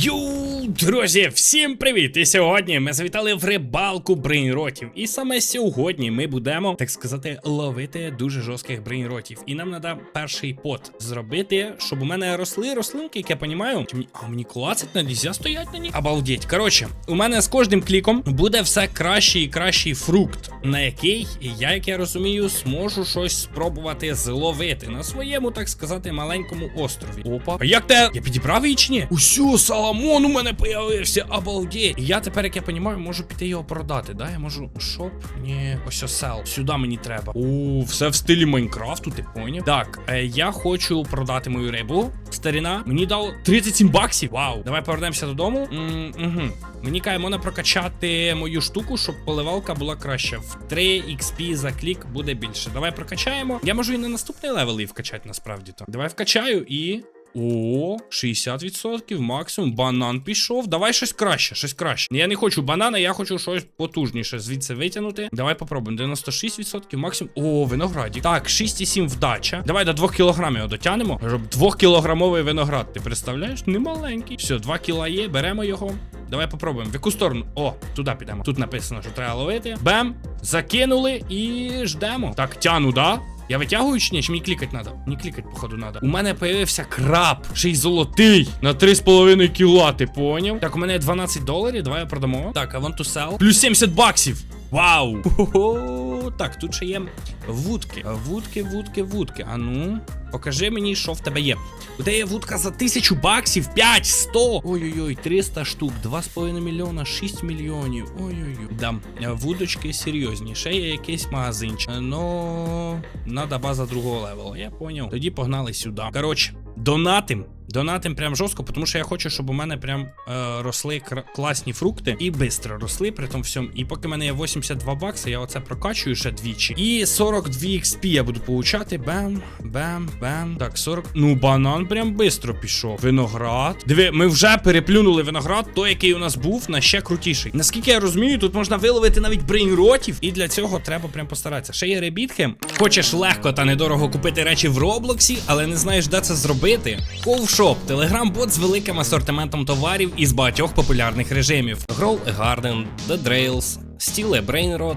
You. Друзі, всім привіт! І сьогодні ми завітали в рибалку брейнротів. І саме сьогодні ми будемо, так сказати, ловити дуже жорстких брейнротів. І нам треба перший пот зробити, щоб у мене росли рослинки, як я понімаю. А мені клацать на нельзя стоять на них? Обалдеть. Коротше, у мене з кожним кліком буде все кращий і кращий фрукт, на який я, як я розумію, зможу щось спробувати зловити на своєму, так сказати, маленькому острові. Опа. А як те? Я підібрав її чи ні? Усю, Соломон у мене появився, обалдеть. Я тепер, як я розумію, можу піти його продати. Да? Я можу. Шоп? Ні, ось о, сел. Сюди мені треба. У, все в стилі Майнкрафту, ти поняв? Так, е, я хочу продати мою рибу. Старіна, мені дав 37 баксів. Вау. Давай повернемося додому. М. Мені каже, можна прокачати мою штуку, щоб поливалка була краща. В 3 XP за клік буде більше. Давай прокачаємо. Я можу і на наступний левел її вкачати, насправді то. Давай вкачаю і. О, 60% максимум. Банан пішов. Давай щось краще, щось краще. Я не хочу банана, я хочу щось потужніше звідси витягнути. Давай попробуємо. 96% максимум. О, виноградік. Так, 6,7 вдача. Давай до 2 кілограмів його дотянемо. Щоб 2-кілограмовий виноград. Ти представляєш? Не маленький. Все, 2 кіла є, беремо його. Давай попробуємо. В яку сторону? О, туди підемо. Тут написано, що треба ловити. Бем! Закинули і ждемо. Так, тяну, да? Я витягую чи ні? Чи мені клікати треба? Мені клікати, походу, треба. У мене появився краб. Ще й золотий. На 3,5 кіла, ти поняв? Так, у мене 12 доларів, давай я продамо. Так, I want to sell. Плюс 70 баксів. Вау! Хо-хо. Так, тут ще є вудки. Вудки, вудки, вудки. А ну, покажи мені, що в тебе є. У тебе є вудка за 1000 баксів, 5, 100. Ой-ой-ой, 300 штук, 2,5 мільйона, 6 мільйонів. Ой-ой-ой. Дам. Е, Вудочки серйозні. Ще є якийсь магазинчик. Ну, надо база другого левела. Я поняв. Тоді погнали сюди. Коротше, донатим. Донатим прям жорстко, тому що я хочу, щоб у мене прям е, росли класні фрукти і швидко росли при тому всьому. І поки в мене є 82 бакси, я оце прокачую ще двічі. І 42 XP я буду получати. Бем, бем, бем. Так, 40. Ну, банан прям швидко пішов. Виноград. Диви, ми вже переплюнули виноград, той, який у нас був, на ще крутіший. Наскільки я розумію, тут можна виловити навіть брейнротів, і для цього треба прям постаратися. Ще є ребітки. Хочеш легко та недорого купити речі в Роблоксі, але не знаєш, де це зробити. Ковшоп телеграм-бот з великим асортиментом товарів із багатьох популярних режимів: Grow a Garden, The Drails, Steel a Brainrot,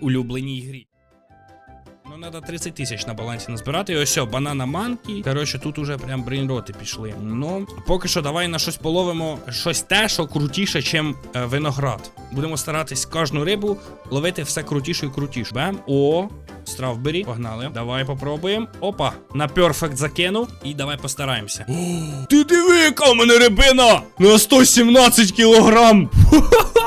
улюбленій грі. Ну, треба 30 тисяч на балансі назбирати. І ось все, банана манки. Коротше, тут уже прям брейнроти пішли. Ну, поки що, давай на щось половимо щось те, що крутіше, чим е, виноград. Будемо старатись кожну рибу ловити все крутіше і крутіше. Бем. О, стравбері. Погнали. Давай попробуємо. Опа, на перфект закинув. І давай постараємося. Ти диви, яка у мене рибина! На 117 кілограм! Хо-хо-хо!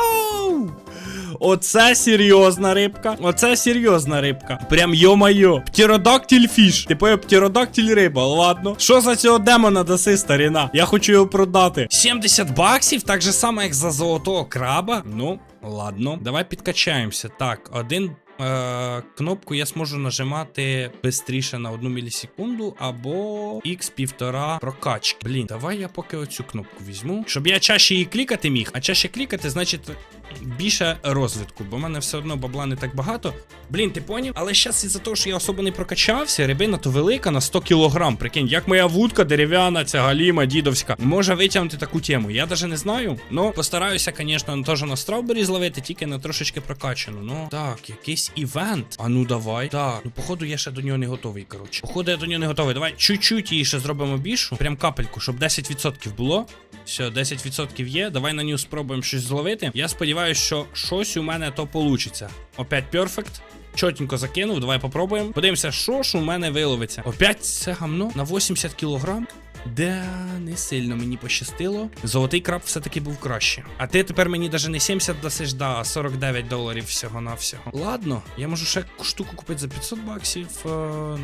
Оце серйозна рибка. Оце серйозна рибка. Прям йо-майо. Птеродактиль фіш. Типу птеродактиль риба, ладно. Що за цього демона даси, старіна? Я хочу його продати. 70 баксів, так же само, як за золотого краба. Ну, ладно. Давай підкачаємося. Так, один. Е, кнопку я зможу нажимати швидше на одну мілісекунду або x півтора прокачки. Блін, давай я поки оцю кнопку візьму. Щоб я чаще її клікати міг, а чаще клікати, значить більше розвитку, бо в мене все одно бабла не так багато. Блін, ти поняв? Але зараз із-за того, що я особо не прокачався, рибина то велика на 100 кілограм. Прикинь, як моя вудка дерев'яна, ця галіма, дідовська, може витягнути таку тему. Я навіть не знаю. Ну, постараюся, звісно, теж на стrawberry зловити, тільки на трошечки прокачану. Ну, так, якийсь івент. А ну давай. Так, ну походу я ще до нього не готовий, коротше. Походу я до нього не готовий. Давай чуть-чуть її ще зробимо більшу. Прям капельку, щоб 10% було. Все, 10% є. Давай на нього спробуємо щось зловити. Я сподіваюся, що щось у мене то получиться. Опять перфект. Чотенько закинув, давай попробуємо. Подивимося, що ж у мене виловиться. Опять це гамно на 80 кілограм. Да, не сильно мені пощастило. Золотий краб все-таки був краще. А ти тепер мені навіть не 70 дасиш, да, а 49 доларів всього на всього. Ладно, я можу ще штуку купити за 500 баксів. Е,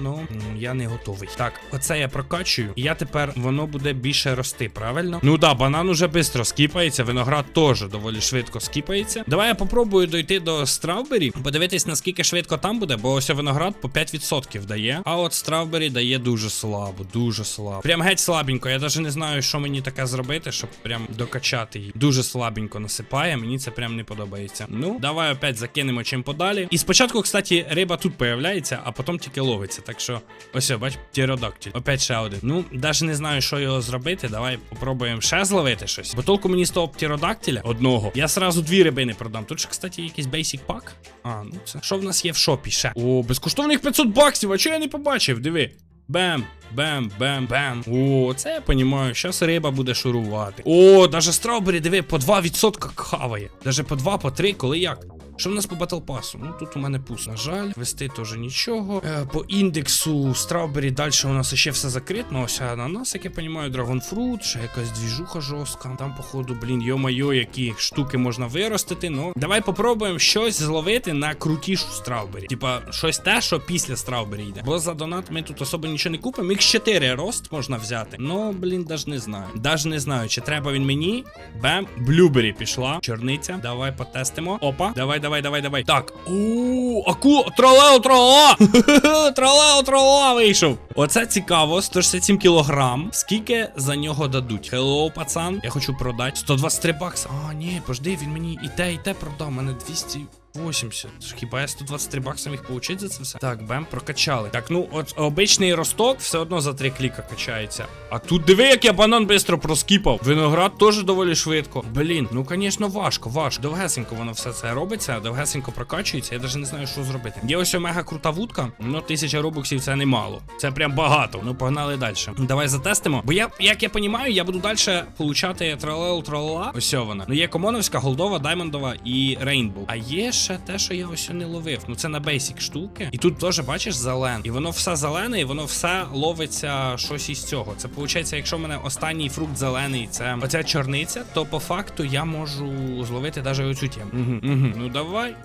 ну, я не готовий. Так, оце я прокачую. І я тепер воно буде більше рости, правильно? Ну да, банан уже швидко скіпається, виноград теж доволі швидко скіпається. Давай я попробую дойти до Стравбері, подивитись, наскільки швидко там буде, бо ось виноград по 5% дає. А от Стравбері дає дуже слабо, дуже слабо. Прям геть слабенько. Я навіть не знаю, що мені таке зробити, щоб прям докачати її. Дуже слабенько насипає. Мені це прям не подобається. Ну, давай опять закинемо чим подалі. І спочатку, кстати, риба тут появляється, а потім тільки ловиться. Так що, ось, бач, птеродактиль. Опять ще один. Ну, навіть не знаю, що його зробити. Давай попробуємо ще зловити щось. Бо толку мені з того птеродактиля одного. Я сразу дві риби не продам. Тут же, кстати, якийсь basic pack. А, ну це. Що в нас є в шопі ще? О, безкоштовних 500 баксів. А чого я не побачив? Диви. Бем, бем, бем, бем. О, це я понімаю. Щас риба буде шурувати. О, даже страубері, диви, по 2% хаває. Даже по 2, по 3, коли як. Що в нас по батл пасу? Ну тут у мене пусто. На жаль, вести теж нічого. Е, по індексу Стrawberry далі у нас ще все закрито. Ну ось ананас, як я розумію, драгонфрут, ще якась двіжуха жорстка. Там, походу, блін, йо-майо, які штуки можна виростити. Ну, давай попробуємо щось зловити на крутішу Стrawberry. Типа, щось те, що після Strawberry йде. Бо за донат ми тут особо нічого не купимо. X4 рост можна взяти. Ну, блін, даже не знаю. Даже не знаю, чи треба він мені. Бем, блюбері пішла. Чорниця. Давай потестимо. Опа. Давай, давай, давай, давай. Так. О, акула. Тралео, трала. Тралео, трала вийшов. Оце цікаво. 167 кілограм. Скільки за нього дадуть? Хеллоу, пацан. Я хочу продати. 123 бакса. А, ні, пожди, він мені і те, і те продав. Мене 200. 80. Хіба я 123 бакса міг получити за це все? Так, бем, прокачали. Так, ну от обичний росток все одно за 3 кліка качається. А тут диви, як я банан швидко проскіпав. Виноград теж доволі швидко. Блін, ну звісно, важко, важко. Довгесенько воно все це робиться, довгесенько прокачується. Я навіть не знаю, що зробити. Є ось мега крута вудка. Ну, тисяча робоксів це немало. Це прям багато. Ну, погнали далі. Давай затестимо. Бо я, як я розумію, я буду далі получати тралел тралала. Ось вона. Ну є комоновська, голдова, даймондова і рейнбоу. А є ще те, що я ось не ловив. Ну це на бейсік штуки. І тут теж бачиш зелен. І воно все зелене, і воно все ловиться щось із цього. Це виходить, якщо в мене останній фрукт зелений, це оця чорниця, то по факту я можу зловити навіть оцю тему. Угу, угу. Ну давай.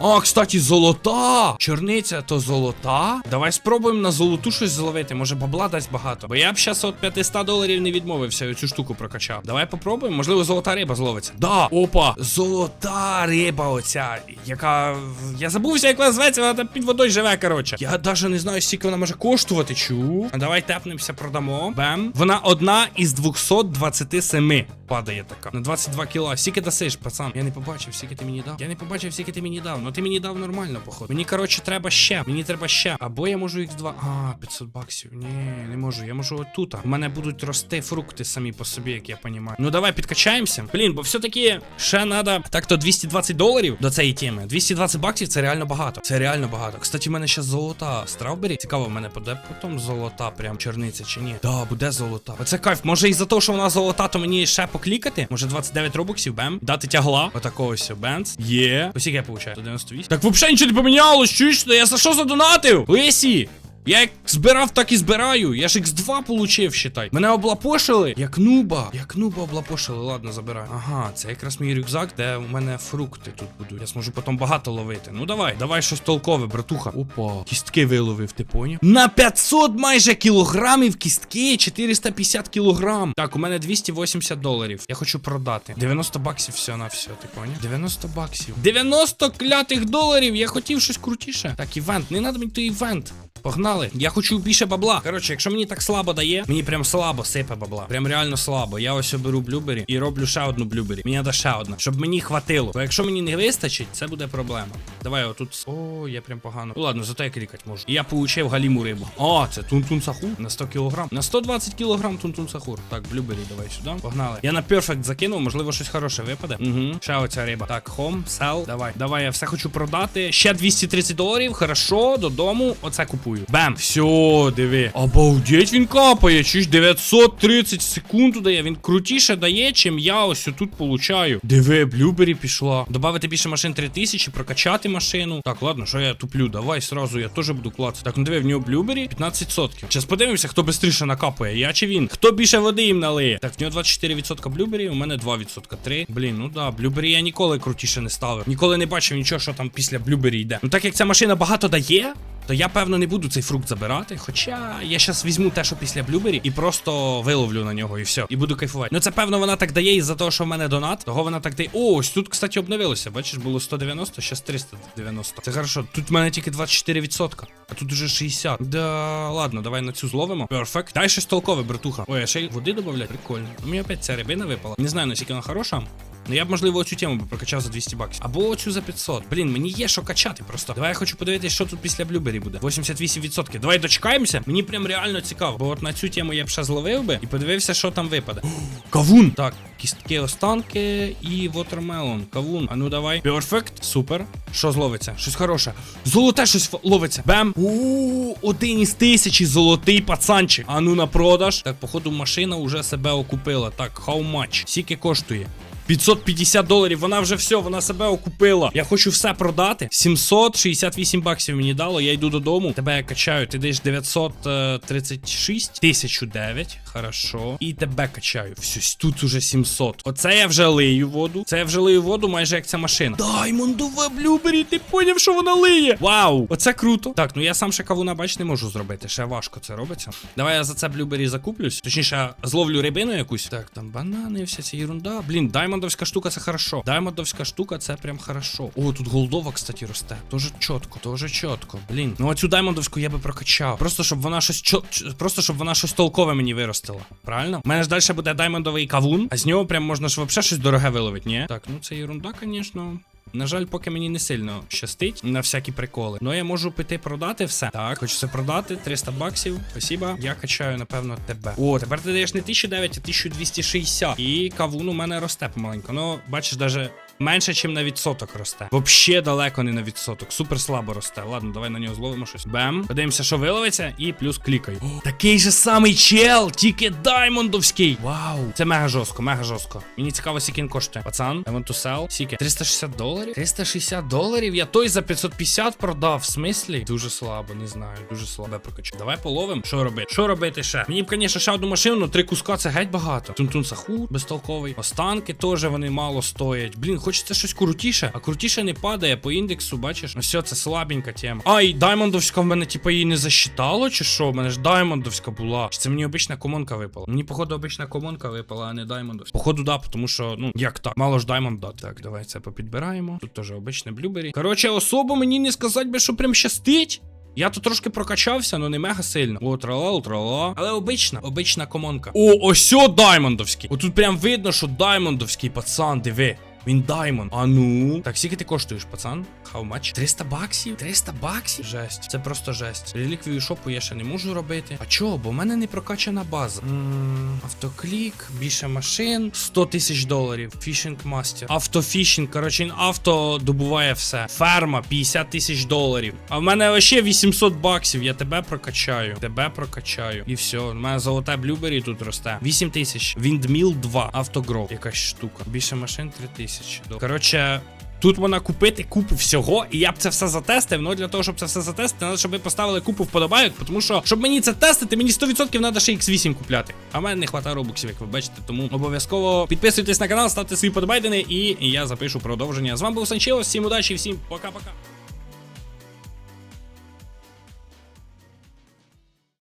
А, кстати, золота! Чорниця то золота. Давай спробуємо на золоту щось зловити. Може бабла дасть багато. Бо я б зараз от 500 доларів не відмовився, цю штуку прокачав. Давай попробуємо. Можливо, золота риба зловиться. Да, опа! Золота риба оця, яка. Я забувся, як вона зветься, вона там під водою живе, коротше. Я навіть не знаю, скільки вона може коштувати. Чу. Давай тепнемося, продамо. Бем. Вона одна із 227 падає така. На 22 кіла. Скільки дасиш, пацан? Я не побачив, скільки ти мені дав. Я не побачив, скільки ти мені дав. Ну ти мені дав нормально, походу. Мені, коротше, треба ще. Мені треба ще. Або я можу X2. А, 500 баксів. Ні, не можу. Я можу отут. У мене будуть рости фрукти самі по собі, як я понімаю. Ну давай підкачаємося. Блін, бо все-таки ще треба. Так то 220 доларів до цієї теми. 220 баксів це реально багато. Це реально багато. Кстати, в мене ще золота стравбері. Цікаво, в мене буде потім золота, прям чорниця чи ні. Да, буде золота. Оце кайф. Може, із-за того, що вона золота, то мені ще поклікати. Може 29 робоксів, бем. Дати тягла. Отакого ось бенц. Є. Ось як я получаю. 198. Так взагалі нічого не помінялось. Чуєш? Я за що задонатив? Лисі. Я як збирав, так і збираю. Я ж X2 получив, считай. Мене облапошили. Як нуба. Як нуба облапошили. Ладно, забираю. Ага, це якраз мій рюкзак, де у мене фрукти тут будуть. Я зможу потім багато ловити. Ну давай, давай щось толкове, братуха. Опа. Кістки виловив, ти поняв? На 500 майже кілограмів кістки, 450 кілограм. Так, у мене 280 доларів. Я хочу продати. 90 баксів все на все, ти поняв? 90 баксів. 90 клятих доларів. Я хотів щось крутіше. Так, івент. Не надо мені той івент. Погнали. Я хочу більше бабла. Коротше, якщо мені так слабо дає, мені прям слабо сипе бабла. Прям реально слабо. Я ось беру блюбері і роблю ще одну блюбері. Мені треба ще одна, щоб мені хватило. Бо якщо мені не вистачить, це буде проблема. Давай отут. О, я прям погано. Ну ладно, зато я клікати можу. І я получив галіму рибу. О, це тун-тун сахур. На 100 кілограм. На 120 кілограм тун-тун сахур. Так, блюбері, давай сюди. Погнали. Я на перфект закинув, можливо, щось хороше випаде. Угу. Ще оця риба. Так, хом, сел. Давай. Давай, я все хочу продати. Ще 230 доларів. Хорошо, додому. Оце купую. Кайфую. Бем, все, диви. Обалдеть він капає. Чуєш, 930 секунд дає. Він крутіше дає, чим я ось тут получаю. Диви, блюбері пішла. Добавити більше машин 3000, прокачати машину. Так, ладно, що я туплю? Давай сразу, я теж буду клацати. Так, ну диви, в нього блюбері 15%. Зараз подивимося, хто швидше накапає. Я чи він? Хто більше води їм налиє? Так, в нього 24% блюбері, у мене 2%. 3. Блін, ну да, блюбері я ніколи крутіше не ставив. Ніколи не бачив нічого, що там після блюбері йде. Ну так як ця машина багато дає. То я певно не буду цей фрукт забирати. Хоча я зараз візьму те, що після блюбері, і просто виловлю на нього, і все. І буду кайфувати. Ну це певно вона так дає із-за того, що в мене донат. Того вона так дає. О, ось тут, кстати, обновилося. Бачиш, було 190, зараз 390. Це хорошо. Тут в мене тільки 24%, а тут уже 60. Да, ладно, давай на цю зловимо. Перфект. Дай щось толкове, братуха. Ой, а ще й води додавлять. Прикольно. У мене опять ця рибина випала. Не знаю, наскільки вона хороша. Ну я б, можливо, оцю тему прокачав за 200 баксів. Або оцю за 500. Блін, мені є що качати просто. Давай я хочу подивитися, що тут після блюбері буде. 88%. Давай дочекаємося. Мені прям реально цікаво. Бо от на цю тему я б ще зловив би і подивився, що там випаде. Кавун! Так, кістки останки і вотермелон. Кавун. А ну давай. Перфект. Супер. Що зловиться? Щось хороше. Золоте щось ловиться. Бем. У, один із тисячі золотий пацанчик. А ну на продаж. Так, походу, машина вже себе окупила. Так, how much? Скільки коштує? 550 доларів, вона вже все, вона себе окупила. Я хочу все продати. 768 баксів мені дало. Я йду додому. Тебе я качаю. Ти даєш 936, 1009. Хорошо. І тебе качаю. Все, тут уже 700. Оце я вже лию воду. Це я вже лию воду, майже як ця машина. Даймондове блюбері, ти поняв, що вона лиє. Вау! Оце круто. Так, ну я сам ще кавуна, бач, не можу зробити. Ще важко це робиться. Давай я за це блюбері закуплюсь. Точніше, зловлю рибину якусь. Так, там банани, вся ця ерунда. Блін, даймондовська штука це хорошо. Даймондовська штука це прям хорошо. О, тут голдова, кстати, росте. Тоже чітко, тоже чітко. Блін. Ну оцю даймондовську я би прокачав. Просто щоб вона щось чо... Просто щоб вона щось толкове мені виростила. Правильно? У мене ж далі буде даймондовий кавун, а з нього прям можна ж взагалі щось дороге виловити, ні? Так, ну це ерунда, звісно. На жаль, поки мені не сильно щастить на всякі приколи. Ну я можу піти продати все. Так, хочу це продати. 300 баксів. Спасибо. Я качаю, напевно, тебе. О, тепер ти даєш не 1009, а 1260. І кавун у мене росте помаленько. Ну, бачиш, даже. Менше, ніж на відсоток росте. Вообще далеко не на відсоток. Супер слабо росте. Ладно, давай на нього зловимо щось. Бем. Подивимося, що виловиться, і плюс клікай. О, такий же самий чел, тільки даймондовський. Вау. Це мега жорстко, мега жорстко. Мені цікаво, скільки він коштує. Пацан, I want to sell. Скільки? 360 доларів? 360 доларів? Я той за 550 продав. В смислі? Дуже слабо, не знаю. Дуже слабе прокачу. Давай половим. Що робити? Що робити ще? Мені б, звісно, ще одну машину, три куска це геть багато. Тунтун саху, безтолковий. Останки теж вони мало стоять. Блін, хочеться щось крутіше, а крутіше не падає по індексу, бачиш? Ну все, це слабенька тема. Ай, даймондовська в мене, типа, її не засчитало, чи що? У мене ж даймондовська була. Чи це мені обична комонка випала? Мені, походу, обична комонка випала, а не даймондовська. Походу, да, тому що, ну, як так? Мало ж даймонд дати. Так, давай це попідбираємо. Тут теж обичне блюбері. Коротше, особо мені не сказати би, що прям щастить. Я тут трошки прокачався, але не мега сильно. О, трала, трала. Але обична, обична комонка. О, ось о, даймондовський. Отут прям видно, що даймондовський пацан, диви. Він даймонд. А ну. Так, скільки ти коштуєш, пацан? How much? 300 баксів? 300 баксів? Жесть. Це просто жесть. Реліквію шопу я ще не можу робити. А чого? Бо в мене не прокачана база. М, Автоклік, більше машин, 100 тисяч доларів. Фішинг мастер. Автофішинг. Коротше, він авто добуває все. Ферма 50 тисяч доларів. А в мене ще 800 баксів. Я тебе прокачаю. Тебе прокачаю. І все. У мене золоте блюбері тут росте. 8 тисяч. Віндміл 2. Автогров. Якась штука. Більше машин 3 тисячі. Коротше. Тут можна купити купу всього, і я б це все затестив. Ну для того, щоб це все затестити, треба, щоб ви поставили купу вподобайок, тому що, щоб мені це тестити, мені 100% треба ще X8 купляти. А в мене не вистачає робоксів, як ви бачите. Тому обов'язково підписуйтесь на канал, ставте свої подобайдини, і я запишу продовження. З вами був Санчило, всім удачі, всім пока-пока.